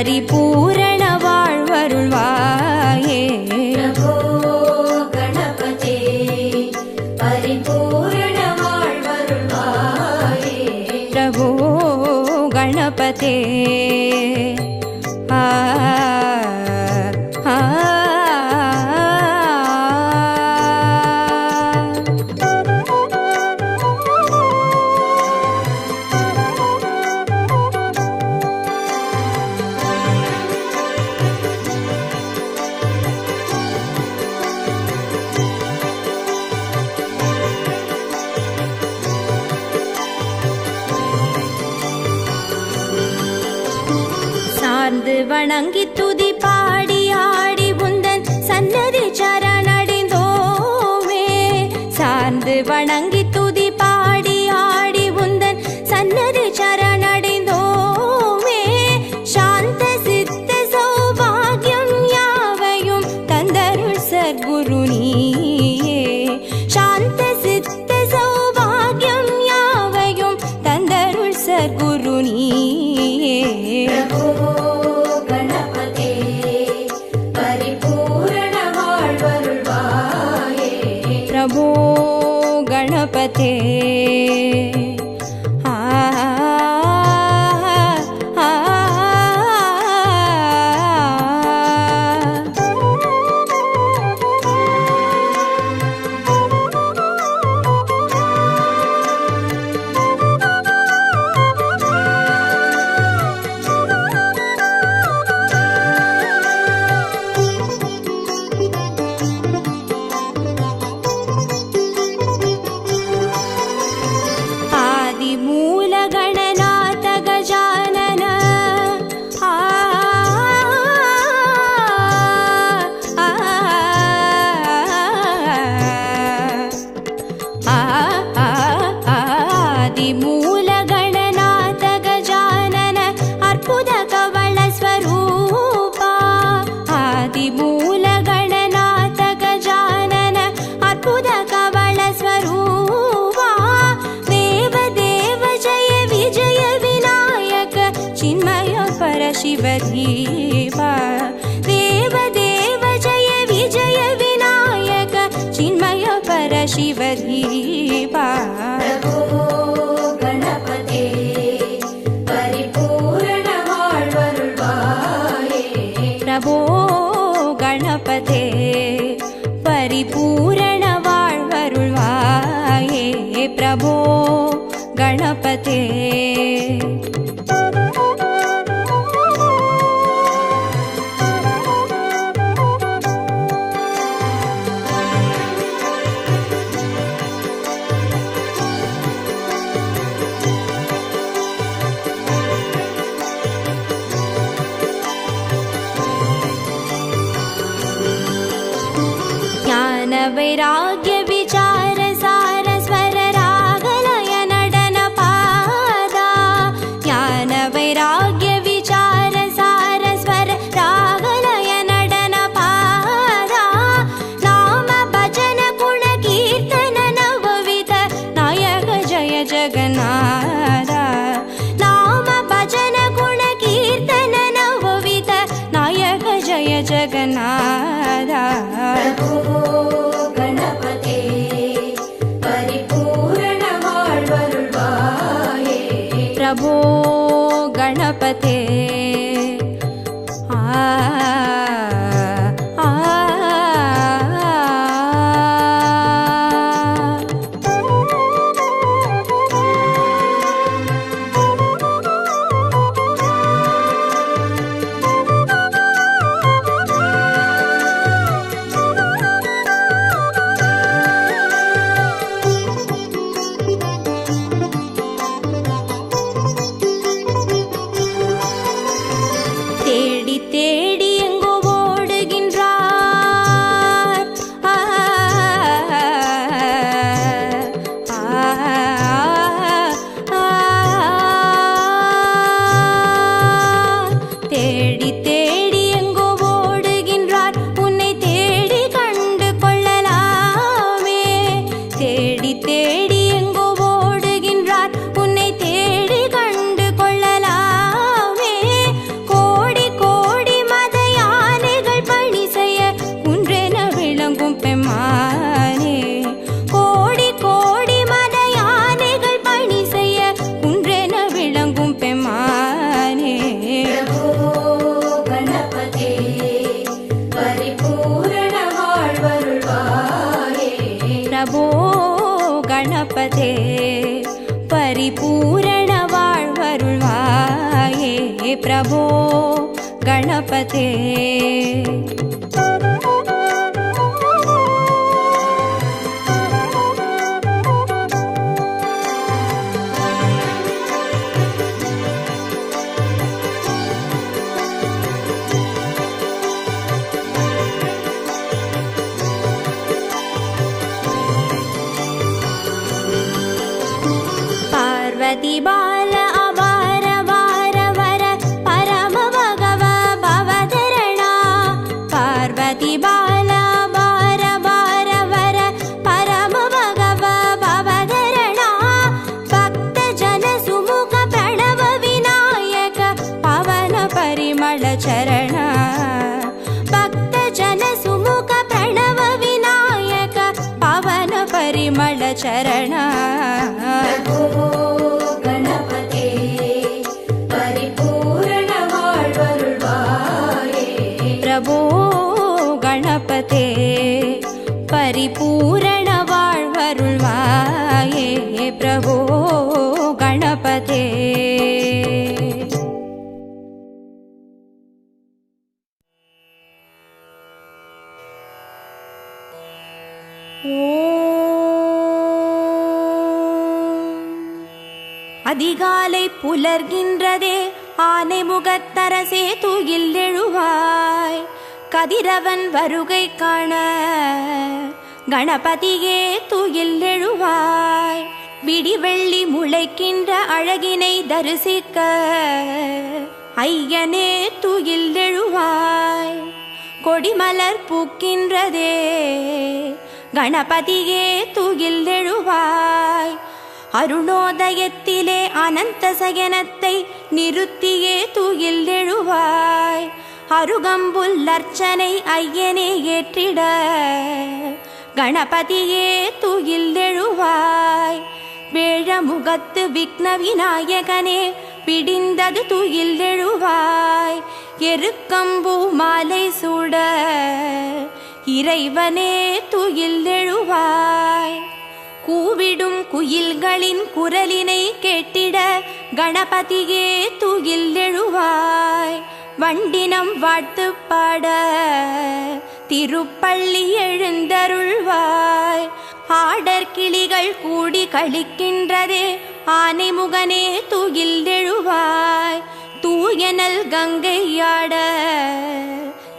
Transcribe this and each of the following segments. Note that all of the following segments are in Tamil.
गणपते परिपूर्ण சார்ந்து प्रभो गणपते मेरा गणपते पार्वती बा அதிகாலை ஆனை முகத்தரசே தூயில் எழுவாய். கதிரவன் வருகை காண கணபதியே தூயில் எழுவாய். விடிவெள்ளி முளைக்கின்ற அழகினை தரிசிக்க ஐயனே தூயில் எழுவாய். கொடிமலர் பூக்கின்றதே கணபதியே தூயில் எழுவாய். அருணோதயத்திலே அனந்த சயனத்தை நிறுத்தியே தூயில் எழுவாய். அருகம்புல் அர்ச்சனை ஐயனே ஏற்றிட. கணபதியே தூயில் எழுவாய். வேழமுகத்து விக்ன விநாயகனே பிடிந்தது தூயில் எழுவாய். எருக்கம்பூ மாலை சூட. இறைவனே தூயில் எழுவாய். கூவிடும் குயில்களின் குரலினை கேட்டிட கணபதியே தூயில் எழுவாய். வண்டினம் வாழ்த்து பாட திருப்பள்ளி எழுந்தருள்வாய். ஆடர் கிளிகள் கூடி கழிக்கின்றதே ஆனைமுகனே தூயில் எழுவாய். தூயனல் கங்கையாட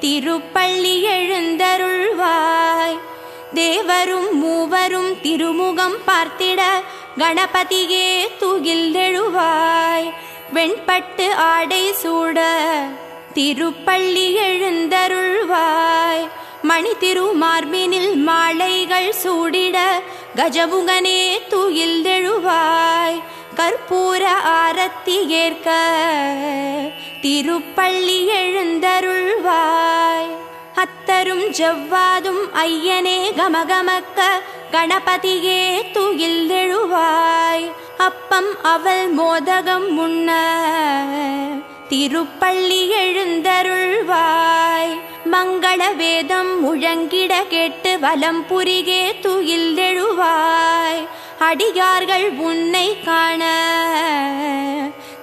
திருப்பள்ளி எழுந்தருள்வாய். தேவரும் மூவரும் திருமுகம் பார்த்திட கணபதியே தூகில் எழுவாய் வெண்பட்டு ஆடை சூட திருப்பள்ளி எழுந்தருள்வாய். மணி திருமார்பினில் மாலைகள் சூடிட கஜமுகனே தூயில் எழுவாய் கற்பூர ஆரத்தி ஏற்க திருப்பள்ளி எழுந்தருள்வாய். அத்தரும் ஜவ்வாதும் ஐயனே கமகமக்க கணபதியே தூயில் எழுவாய். அப்பம் அவள் மோதகம் முன்ன திருப்பள்ளி எழுந்தருள்வாய். மங்கள வேதம் முழங்கிட கேட்டு வலம் புரிகே துயில் எழுவாய். அடியார்கள் உன்னை காண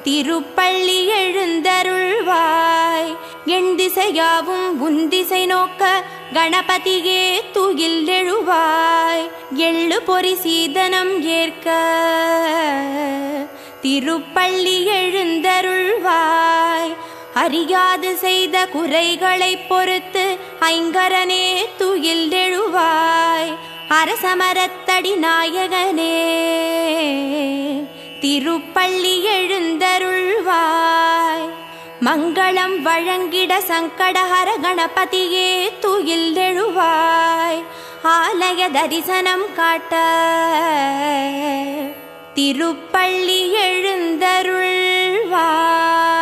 திருப்பள்ளி எழுந்தருள்வாய். எண் திசையாவும் உன் திசை நோக்க கணபதியே துயில் எழுவாய் எள்ளு பொறி சீதனம் ஏற்க திருப்பள்ளி எழுந்தருள்வாய். அறியாது செய்த குறைகளை பொறுத்து ஐங்கரனே துயில் எழுவாய் அரசமரத்தடி நாயகனே திருப்பள்ளி எழுந்தருள்வாய். மங்களம் வழங்கிட சங்கடஹர கணபதியே துயில் எழுவாய் ஆலய தரிசனம் காட்ட திருப்பள்ளி எழுந்தருள்வாய்.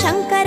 常感。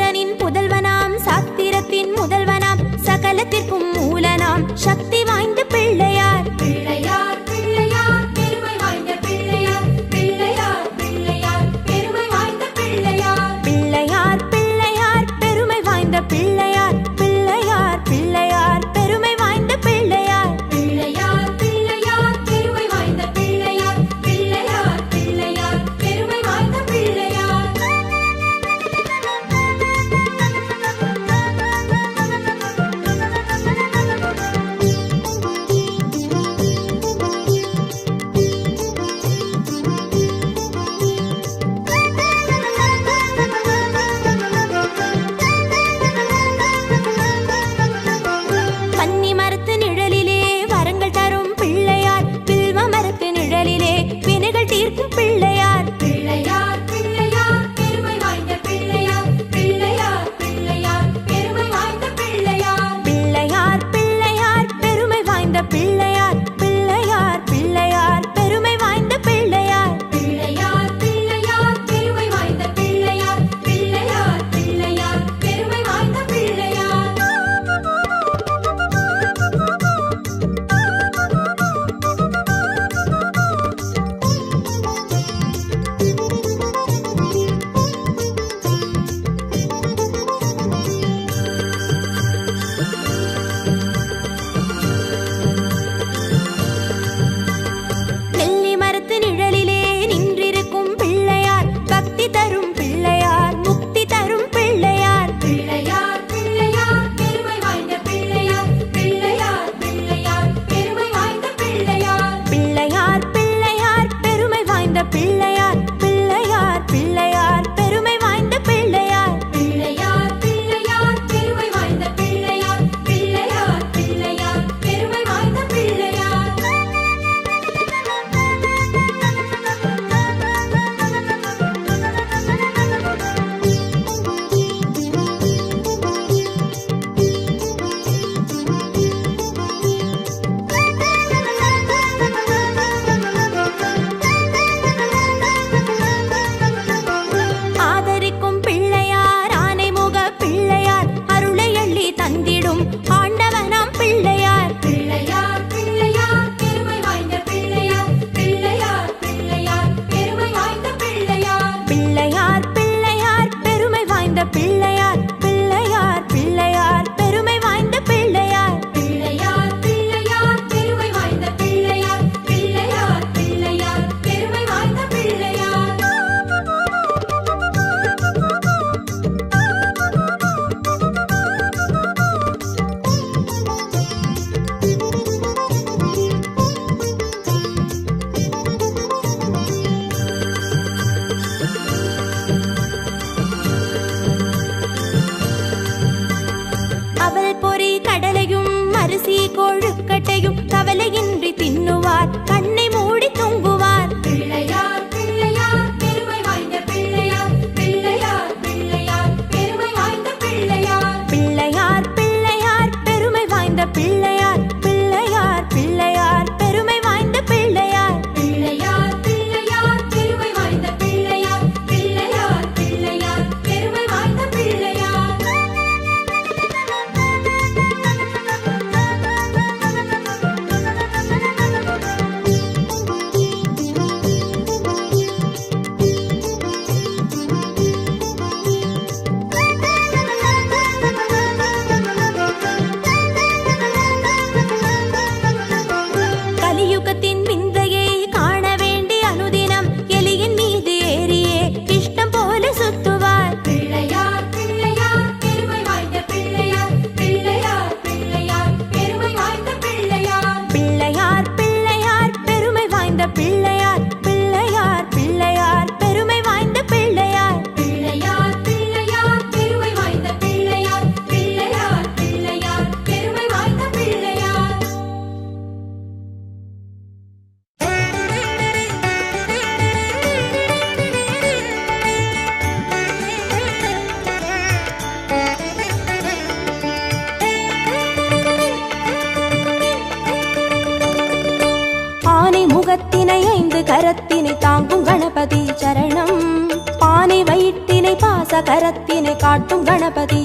ಗಣಪತಿ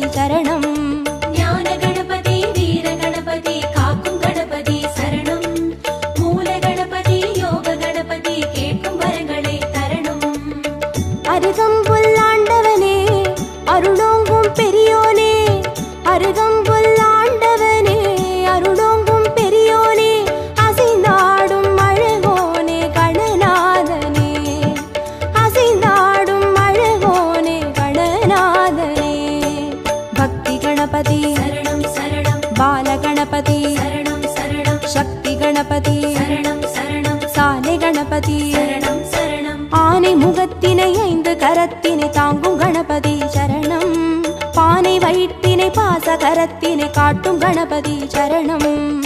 கரத்தினை காட்டும் கணபதி சரணம்.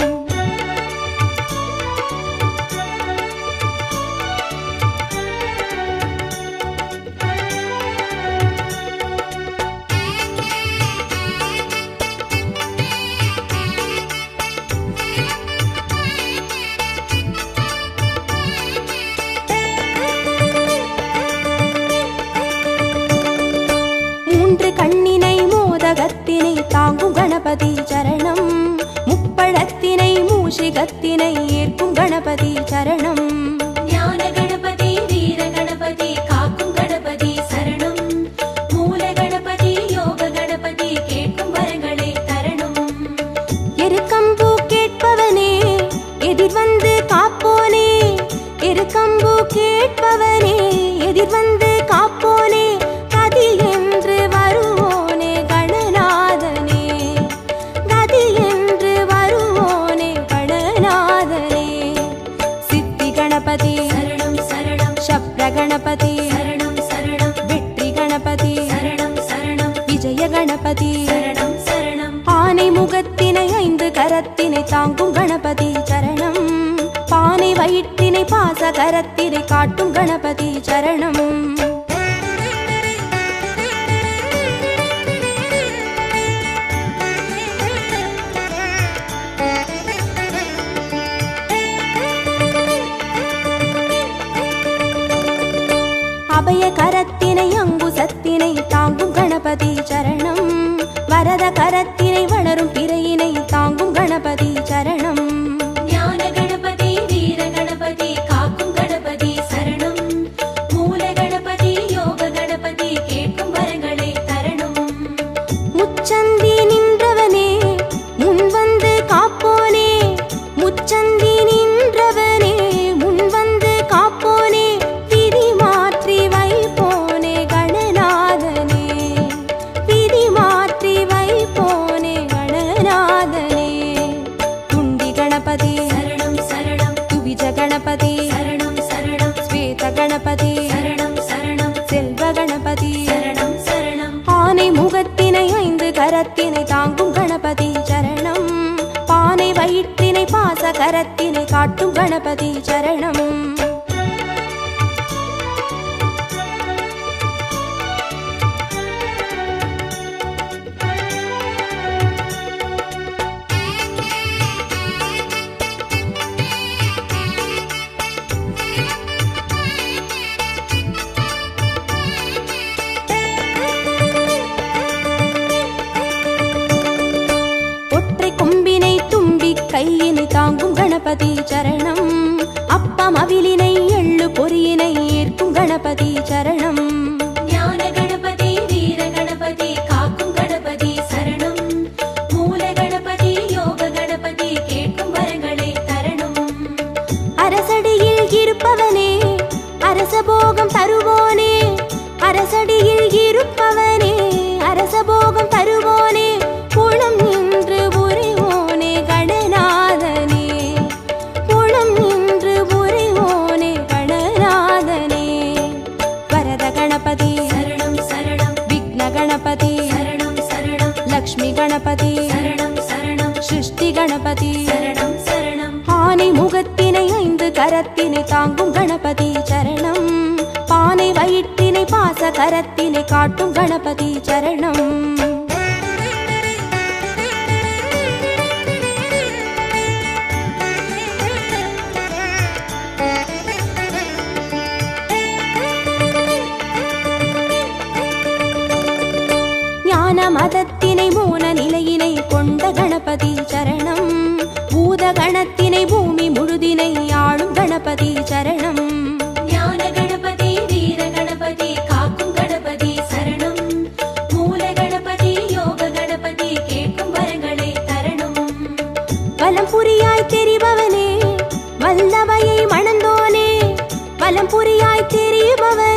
தாங்கும் கணபதி சரணம். முப்பழத்தினை மூஷிகத்தினை ஏற்கும் கணபதி சரணம். கரத்தினை தாங்கும் கணபதி சரணம். பானை வயிற்றினை பாச கரத்தினை காட்டும் கணபதி சரணம். அபய கரத்தினை அங்குசத்தினை தாங்கும் கணபதி சரணம். வரத கரத் గణపతి చరణము. கணபதி சரணம். அப்பமவிலினை எள்ளு பொறியினை ஏற்கும் கணபதி சரணம். கணபதி. சரணம் சரணம். ஆனை முகத்தினை ஐந்து கரத்தினை தாங்கும் கணபதி சரணம். பானை வயிற்றினை பாச கரத்தினை காட்டும் கணபதி சரணம். மதத்தினை மூன நிலையினை கொண்ட கணபதி சரணம். பூத கணத்தினை பூமி முழுதினை ஆளும் கணபதி சரணம். ஞான கணபதி வீர கணபதி காக்கும் கணபதி சரணம் மூல தெரிபவனே வல்லவையை மணந்தோனே பலம் புரியாய் தெரிபவன்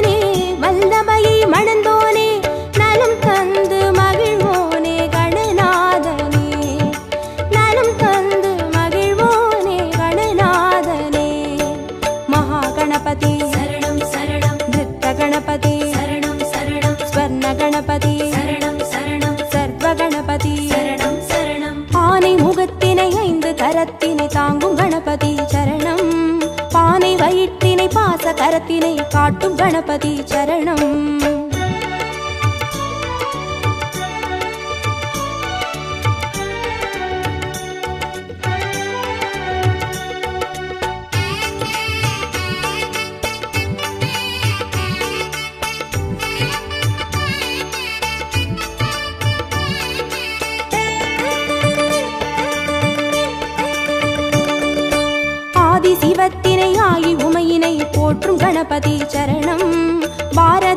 గణపతి చరణం.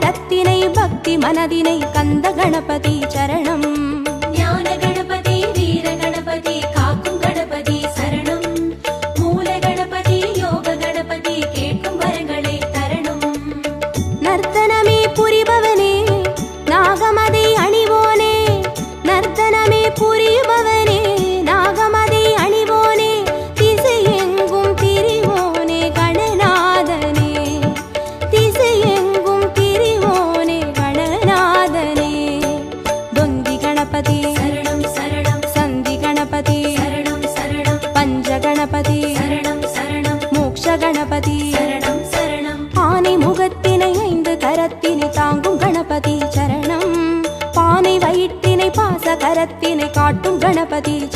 நலத்தினை பக்தி மனதினை கந்த கணபதி சரணம். गणपति